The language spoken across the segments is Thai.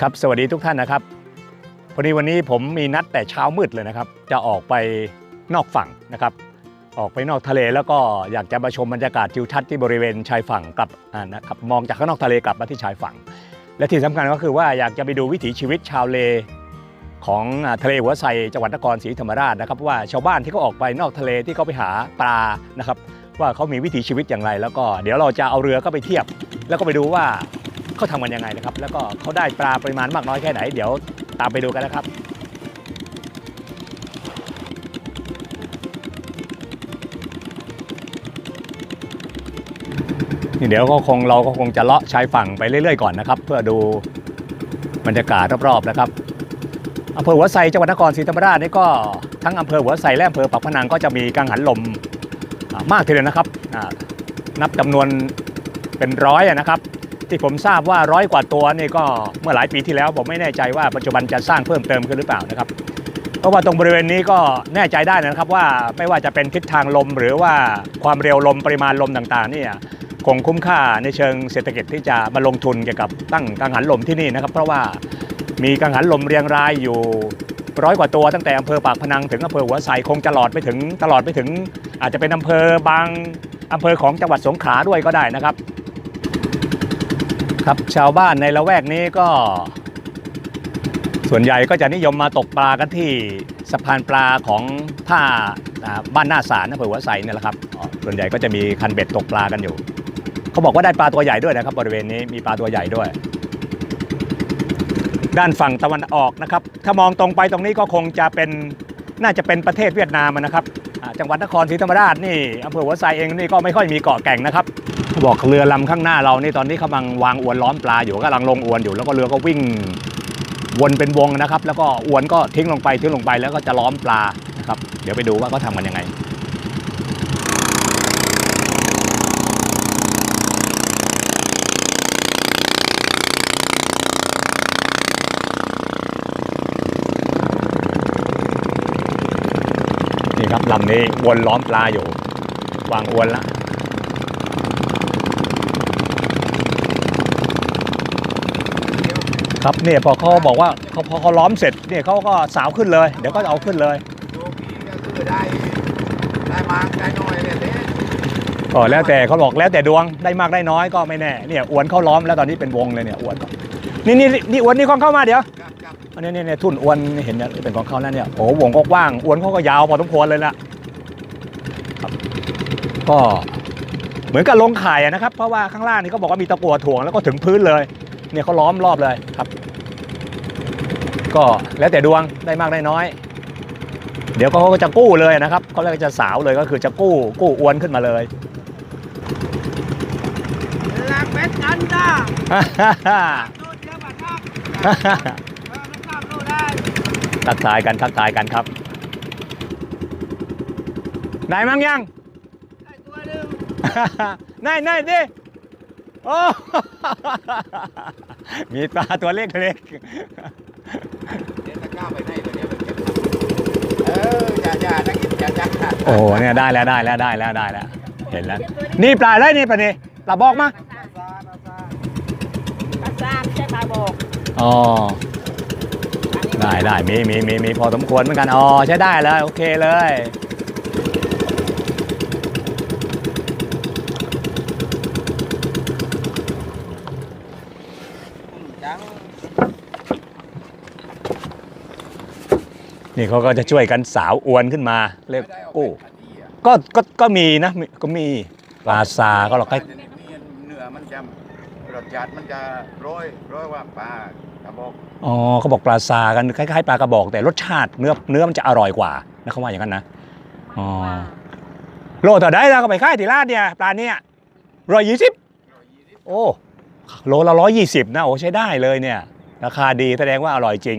ครับสวัสดีทุกท่านนะครับพอดีวันนี้ผมมีนัดแต่เช้ามืดเลยนะครับ จะออกไปนอกฝั่งนะครับ ออกไปนอกทะเลแล้วก็อยากจะมาชมบรรยากาศทิวทัศน์ที่บริเวณชายฝั่งกลับนะครับมองจากข้างนอกทะเลกลับมาที่ชายฝั่ง และที่สำคัญก็คือว่าอยากจะไปดูวิถีชีวิตชาวเลของทะเลหัวไซจังหวัดนครศรีธรรมราชนะครับ ว่าชาวบ้านที่เขาออกไปนอกทะเลที่เขาไปหาปลานะครับ ว่าเขามีวิถีชีวิตอย่างไร แล้วก็เดี๋ยวเราจะเอาเรือก็ไปเทียบ แล้วก็ไปดูว่า เขาทำกันยังไงนะครับ แล้วก็เขาได้ปลาปริมาณมากน้อยแค่ไหน เดี๋ยวตามไปดูกันนะครับนี่เดี๋ยวก็คงเราก็คงจะเลาะชายฝั่งไปเรื่อยๆก่อนนะครับ เพื่อดูบรรยากาศรอบๆนะครับอำเภอหัวไซจังหวัดนครศรีธรรมราชนี่ก็ทั้งอำเภอหัวไซและอำเภอปากพนังก็จะมีกังหันลมมากทีเดียวนะครับนับจำนวนเป็นร้อยนะครับ ที่ผมทราบว่าร้อยกว่าตัวนี่ก็เมื่อหลายปีที่แล้วผมไม่แน่ใจว่าปัจจุบันจะสร้างเพิ่มเติมขึ้นหรือเปล่านะครับเพราะว่าตรงบริเวณนี้ก็แน่ใจได้นะครับว่าไม่ว่าจะเป็นทิศทางลมหรือว่าความเร็วลมปริมาณลมต่างๆเนี่ยคงคุ้มค่าในเชิงเศรษฐกิจที่จะมาลงทุนเกี่ยวกับตั้งกังหันลมที่นี่นะครับ เพราะว่ามีกังหันลมเรียงรายอยู่ร้อยกว่าตัวตั้งแต่อำเภอปากพนังถึงอำเภอหัวไซคงจะหลอดไปถึงตลอดไปถึง อาจจะเป็นอำเภอบางอำเภอของจังหวัดสงขลาด้วยก็ได้นะครับ ครับ ชาวบ้านในละแวกนี้ก็ ส่วนใหญ่ก็จะนิยมมาตกปลากันที่สะพานปลาของท่าบ้านหน้าสารอำเภอหัวไซนี่แหละครับ ส่วนใหญ่ก็จะมีคันเบ็ดตกปลากันอยู่ เขาบอกว่าได้ปลาตัวใหญ่ด้วยนะครับ บริเวณนี้มีปลาตัวใหญ่ด้วย ด้านฝั่งตะวันออกนะครับ ถ้ามองตรงไปตรงนี้ก็คงจะเป็นน่าจะเป็นประเทศเวียดนามนะครับ จังหวัดนครศรีธรรมราชนี่อำเภอหัวไซเองนี่ก็ไม่ค่อยมีเกาะแก่งนะครับ บอกเรือลำข้างหน้าเรานี่ตอนนี้กำลังวางอวนล้อมปลาอยู่กำลังลงอวนอยู่ แล้วก็เรือก็วิ่งวนเป็นวงนะครับ แล้วก็อวนก็ทิ้งลงไปทิ้งลงไปแล้วก็จะล้อมปลานะครับเดี๋ยวไปดูว่าเขาทำกันยังไงนี่ครับลำนี้วนล้อมปลาอยู่ วางอวนละ ครับเนี่ยพอเขาบอกว่าเขาพอเขาล้อมเสร็จเนี่ยเขาก็สาวขึ้นเลย เดี๋ยวก็เอาขึ้นเลยโชคดีก็คือได้ได้มากได้น้อยเนี่ยเด้ก็แล้วแต่เขาบอกแล้วแต่ดวงได้มากได้น้อยก็ไม่แน่เนี่ยอวนเขาล้อมแล้วตอนนี้เป็นวงเลยเนี่ยอวนก็นี่นี่นี่อวนนี่ของเข้ามาเดี๋ยวครับครับอันนี้เนี่ยทุ่นอวนเห็นเนี่ยเป็นของเขาแล้วเนี่ยโอ้โหวงก็กว้างอวนเขาก็ยาวพอสมควรเลยนะครับก็เหมือนกับลงข่ายอะนะครับ เพราะว่าข้างล่างนี่เขาบอกว่ามีตะกั่วถ่วงแล้วก็ถึงพื้นเลย เนี่ยเขาล้อมรอบเลยครับ ก็แล้วแต่ดวงได้มากได้น้อย เดี๋ยวเขาก็จะกู้เลยนะครับเขาเลยกจะสาวเลยก็คือจะกู้กู้อวนขึ้นมาเลยหลักเป็ดกันจ้าโน่นเยอะกว่าครับเออมันข้ามโน่นได้ทักทายกันทักทายกันครับไหนมั่งยังได้ตัวหนึ่งนายนายดิโอ้ มีปลาตัวเล็กเล็กเดี๋ยวตะกร้าไปให้ตัวเนี้ยมันเก็บเออจ้าจ้านักกินจ้าจ้าโอ้เนี่ยได้แล้วได้แล้วได้แล้วได้แล้ว เห็นแล้ว นี่ปลาอะไรนี่ปลานี่ปลาบอกมาปลาซาไม่ใช่ปลาโบกอ๋อได้ได้มีมีมีมีพอสมควรเหมือนกันอ๋อใช้ได้เลยโอเคเลย นี่เขาก็จะช่วยกันสาวอวนขึ้นมา เรียกไม่ได้เอากู้ไปขัดอีอะก็ก็ก็มีนะมีก็มีปลาซาก็เราใกล้เนื้อมันจะรสชาติมันจะโร้อยโร้อยว่าปลากระบอกอ๋อเขาบอกปลาซากันคล้ายๆปลากระบอก แต่รสชาติเนื้อเนื้อมันจะอร่อยกว่านะเขาว่าอย่างนั้นนะอ๋อโลเท่าไดเราก็ไปค่ายที่ร้านเนี่ยปลาเนี่ยร้อยยี่สิบร้อยยี่สิบโอ้โลละร้อยยี่สิบนะโอ้ใช้ได้เลยเนี่ย ราคาดีแสดงว่าอร่อยจริง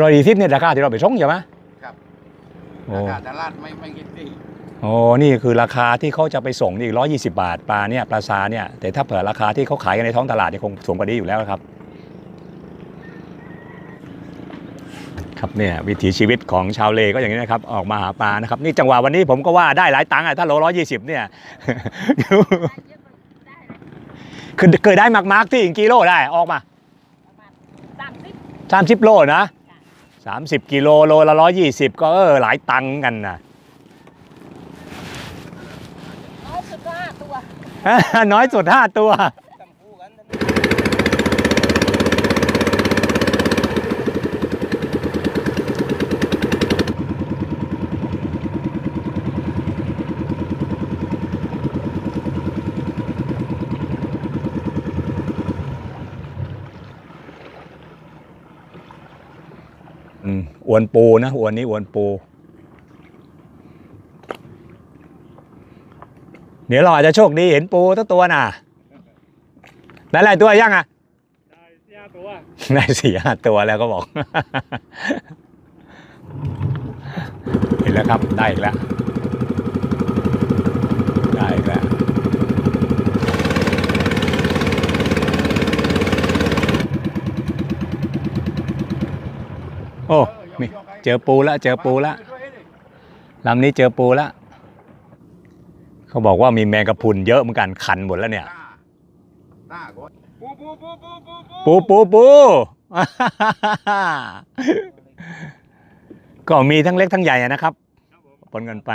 ร้อยยี่สิบเนี่ยราคาที่เราไปส่งใช่ไหมครับโอ้ราคาตลาดไม่ไม่คิดดีโอ้นี่คือราคาที่เขาจะไปส่งนี่ร้อยยี่สิบาทปลาเนี่ยปลาซาเนี่ยแต่ถ้าเผื่อราคาที่เขาขายกันในท้องตลาดเนี่ยคงสูงกว่านี้อยู่แล้วครับ ครับเนี่ยวิถีชีวิตของชาวเลก็อย่างนี้นะครับ ออกมาหาปลานะครับ นี่จังหวะวันนี้ผมก็ว่าได้หลายตังค์อะถ้าโลร้อยยี่สิบเนี่ยคือเคยได้มากมากๆที่กิโลได้ออกมาประมาณสามสิบสามสิบโลนะ สามสิบกิโลโลละร้อยยี่สิบก็เออหลายตังค์กันนะน้อยสุดก็ห้าตัว น้อยสุดห้าตัว อวนปูนะอวนนี้อวนปู เดี๋ยวเราอาจจะโชคดีเห็นปูตั้งตัวน่ะได้หลายตัวยังอะได้สียตัวได้สี่ห้าตัวแล้วก็บอก เห็นแล้วครับได้อีกแล้วได้อีกแล้วโอ้ เจอปูแล้วเจอปูแล้วลำนี้เจอปูแล้วเขาบอกว่ามีแมงกะพรุนเยอะเหมือนกันคันหมดแล้วเนี่ยตาก่อนปูปูปูปูปูปูปูปูก็มีทั้งเล็กทั้งใหญ่อะนะครับครับผมปนกันไป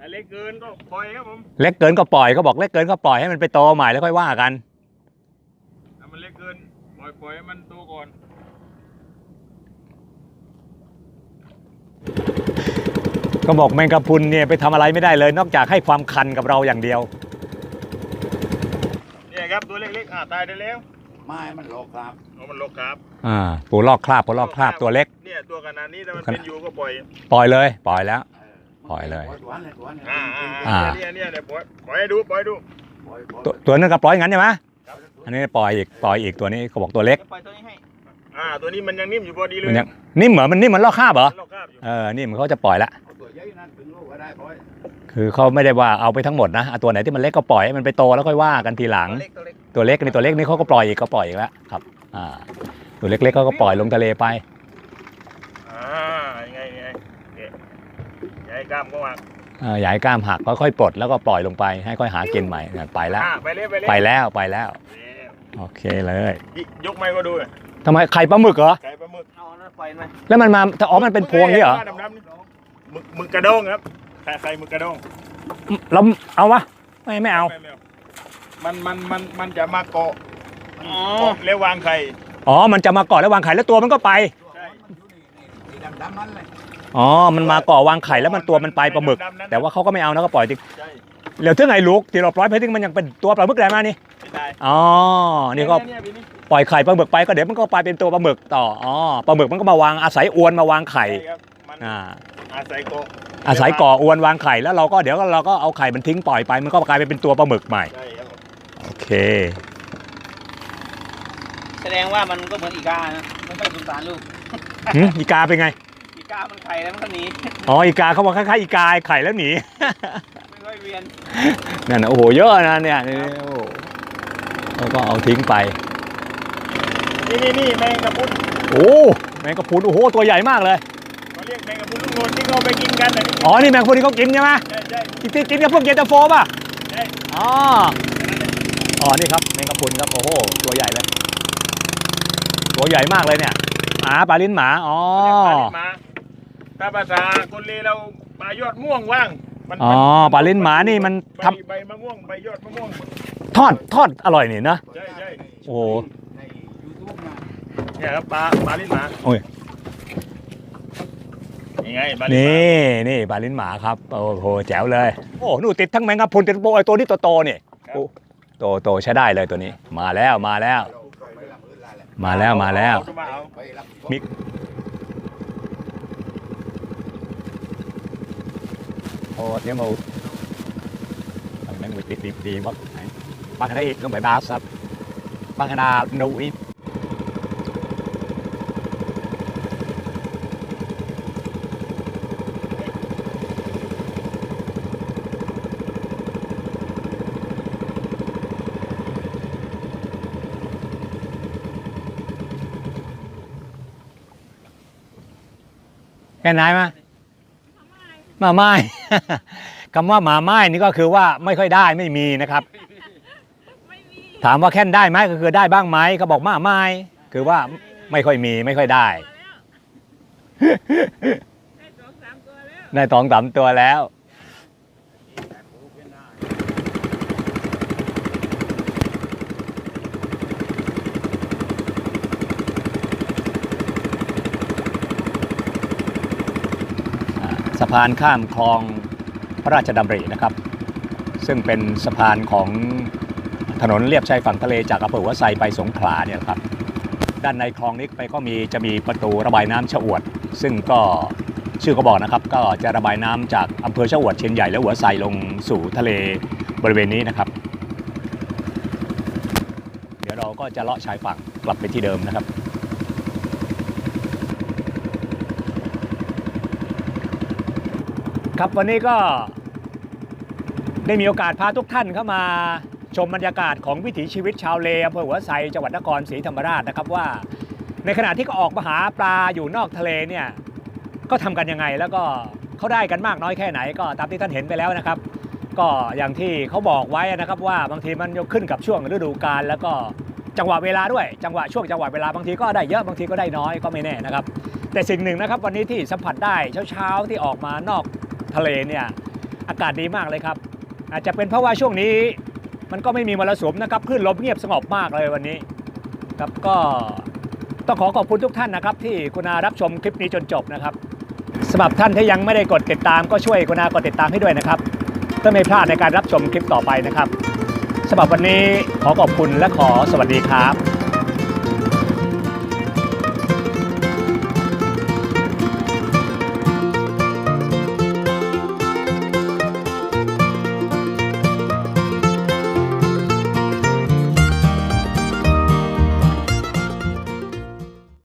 ถ้าเล็กเกินก็ปล่อยครับผมเล็กเกินก็ปล่อยเขาบอกเล็กเกินก็ปล่อยให้มันไปโตใหม่แล้วค่อยว่ากันถ้ามันเล็กเกินปล่อยปล่อยให้มันโตก่อน ก็บอกแมงกะพรุนเนี่ยไปทำอะไรไม่ได้เลย นอกจากให้ความคันกับเราอย่างเดียว เนี่ยครับตัวเล็กๆอ่าตายได้แล้วไม้มันหลอกครับ เอามันลกครับอ่าปูลอกคราบปูลอกคราบตัวเล็ก เนี่ยตัวขนาดนี้ถ้ามันเป็นอยู่ก็ปล่อยปล่อยเลย ปล่อยแล้ว ปล่อยเลย ตัวนั้นตัวนั้นอ่าอ่าอ่าเนี่ยเนี่ยเนี่ยปล่อยปล่อยให้ดูปล่อยให้ดูปล่อยปล่อยตัวตัวนึงก็ปล่อยงั้นใช่ไหมครับอันนี้ปล่อยอีกปล่อยอีกตัวนี้เขาบอกตัวเล็กปล่อยตัวนี้ให้ อ่าตัวนี้มันยังนิ่มอยู่พอดีเลยมันยังนิ่มเหมือนมันนิ่มเหมือนลอกคราบเหรอมันลอกคราบอยู่เออนี่มันเขาจะปล่อยละเอาตัวใหญ่นั่นถึงลูกก็ได้ปล่อยคือเขาไม่ได้ว่าเอาไปทั้งหมดนะเอาตัวไหนที่มันเล็กก็ปล่อยให้มันไปโตแล้วค่อยว่ากันทีหลัง ตัวเล็กตัวเล็กตัวเล็กนี่ตัวเล็กนี่เขาก็ปล่อยอีกก็ปล่อยอีกแล้วครับอ่าตัวเล็กๆเขาก็ปล่อยลงทะเลไป อ่ายังไงยังไงเนี่ยอย่าให้กล้ามก็วางเอออย่าให้กล้ามหักก็ค่อยปลดแล้วก็ปล่อยลงไปให้ค่อยหากินใหม่นั่นไปแล้ว อ่าไปเลยไปเลยไปแล้วไปแล้วแล้ว โอเคเลยยกไม้ก็ดูเลยทำไมไข่ปลาหมึกเหรอไก่ปลาหมึกเอาแล้วปล่อยไหมแล้วมันมาแต่อ๋อมันเป็นพวงนี่เหรอดำๆนี่หมึกหมึกกระด้งครับใครใครหมึกกระด้งเราเอาวะไม่ไม่เอาไม่ไม่มันมันมันมันจะมาเกาะเกาะแล้ววางไข่อ๋อ มันจะมาเกาะแล้ววางไข่แล้วตัวมันก็ไปใช่สีดำๆนั่นเลยอ๋อ มันมาเกาะวางไข่แล้วมันตัวมันไปปลาหมึกดำๆนั้นแต่ว่าเขาก็ไม่เอานะก็ปล่อยทิ้งใช่เหลือถึงไอ้ลูกที่เราปล่อยไปทิ้งมันยังเป็นตัวปลาหมึกได้มานี่ ไม่ได้อ๋อนี่ก็เยพี่นี่ปล่อยไข่ปลาหมึกไปก็เดี๋ยวมันก็ไปเป็นตัวปลาหมึกต่ออ๋อปลาหมึกมันก็มาวางอาศัยอวนมาวางไข่ใช่ครับมันอ่าอาศัยเกาะอาศัยก่ออวนวางไข่แล้วเราก็เดี๋ยวเราก็เอาไข่มันทิ้งปล่อยไป มันก็กลายเป็นตัวปลาหมึกใหม่ใช่ครับผมโอเค แสดงว่ามันก็เหมือนอีกานะมันไม่สงสารลูกหึอีกาเป็นไง อีกามันไข่แล้วมันก็หนีอ๋อ อีกาเขาบอกคล้ายๆอีกาไข่แล้วหนี ไม่ค่อยเวียน นั่นน่ะโอ้โห เยอะนะเนี่ยนี่โอ้โห แล้วก็เอาทิ้งไปนี่นี่นี่แมงกะพรุนโอ้แมงกะพรุนโอ้โหตัวใหญ่มากเลยเขาเรียกแมงกะพรุนลูกโนนที่เขาไปกินกันนะนี่อ๋อนี่แมงกะพรุนที่เขากินใช่ไหมใช่ใช่ที่ที่กินกับพวกเย็นตาโฟป่ะใช่อ๋ออ๋อนี่ครับแมงกะพรุนครับโอ้โหตัวใหญ่เลยตัวใหญ่มากเลยเนี่ยหมาปลาลิ้นหมาอ๋อเรียกปลาลิ้นหมาถ้าภาษาคนเลเราปลายอดม่วงว่างมันอ๋อปลาลิ้นหมานี่มันใบทำใบมะม่วงใบยอดมะม่วง ทอดทอดอร่อยนี่นะใช่ใช่โอ้โหในยูทูบนะเนี่ยครับปลาปลาลิ้นหมาโอ้ยยังไงปลาลิ้นหมานี่นี่ปลาลิ้นหมาครับโอ้โหแจ๋วเลยโอ้หนูติดทั้งแมงกะพรุนติดโปไอตัวนี้โตๆนี่โอ้โตโตใช้ได้เลยตัวนี้ มาแล้วมาแล้วเราไปรับอื่นละแหละมาแล้วมาแล้วเอมาเอาไปรับมีโอ้เนี่ยมาทำแมงวิติดดีๆวะไหน บางคณะอีกต้องไปบาสับบางคณะหนูอีกแค่ไหนมามาไม้ คำว่าหมาไม้นี่ก็คือว่าไม่ค่อยได้ไม่มีนะครับ ถามว่าแค่นได้ไหมก็คือได้บ้างไหมเขาบอกมาไม่คือว่าไม่ค่อยมีไม่ค่อยได้ ได้สองสามตัวแล้วอ่าสะพานข้ามคลองพระราชดำรินะครับ ซึ่งเป็นสะพานของ ถนนเลียบชายฝั่งทะเลจากอำเภอหัวไซไปสงขลาเนี่ยครับด้านในคลองนี้ไปก็มีจะมีประตูระบายน้ำชะอวด ซึ่งก็ชื่อก็บอกนะครับ ก็จะระบายน้ำจากอำเภอชะอวดเชียงใหญ่และหัวไซลงสู่ทะเลบริเวณนี้นะครับ เดี๋ยวเราก็จะเลาะชายฝั่งกลับไปที่เดิมนะครับครับวันนี้ก็ได้มีโอกาสพาทุกท่านเข้ามา ชมบรรยากาศของวิถีชีวิตชาวเลอำเภอหัวไซจังหวัดนครศรีธรรมราชนะครับว่า ในขณะที่เขาออกมาหาปลาอยู่นอกทะเลเนี่ยก็ทำกันยังไงแล้วก็เขาได้กันมากน้อยแค่ไหนก็ตามที่ท่านเห็นไปแล้วนะครับ ก็อย่างที่เขาบอกไว้นะครับว่าบางทีมันยกขึ้นกับช่วงฤดูกาลแล้วก็จังหวะเวลาด้วย จังหวะช่วงจังหวะเวลาบางทีก็ได้เยอะบางทีก็ได้น้อยก็ไม่แน่นะครับ แต่สิ่งหนึ่งนะครับวันนี้ที่สัมผัสได้เช้าๆที่ออกมานอกทะเลเนี่ยอากาศดีมากเลยครับ อาจจะเป็นเพราะว่าช่วงนี้ มันก็ไม่มีมรสุมนะครับคลื่นลมเงียบสงบมากเลยวันนี้ครับก็ต้องขอขอบคุณทุกท่านนะครับ ที่คุณอารับชมคลิปนี้จนจบนะครับสำหรับท่านที่ยังไม่ได้กดติดตามก็ช่วยคุณอากดติดตามให้ด้วยนะครับเพื่อไม่พลาดในการรับชมคลิปต่อไปนะครับสำหรับวันนี้ขอขอบคุณและขอสวัสดีครับ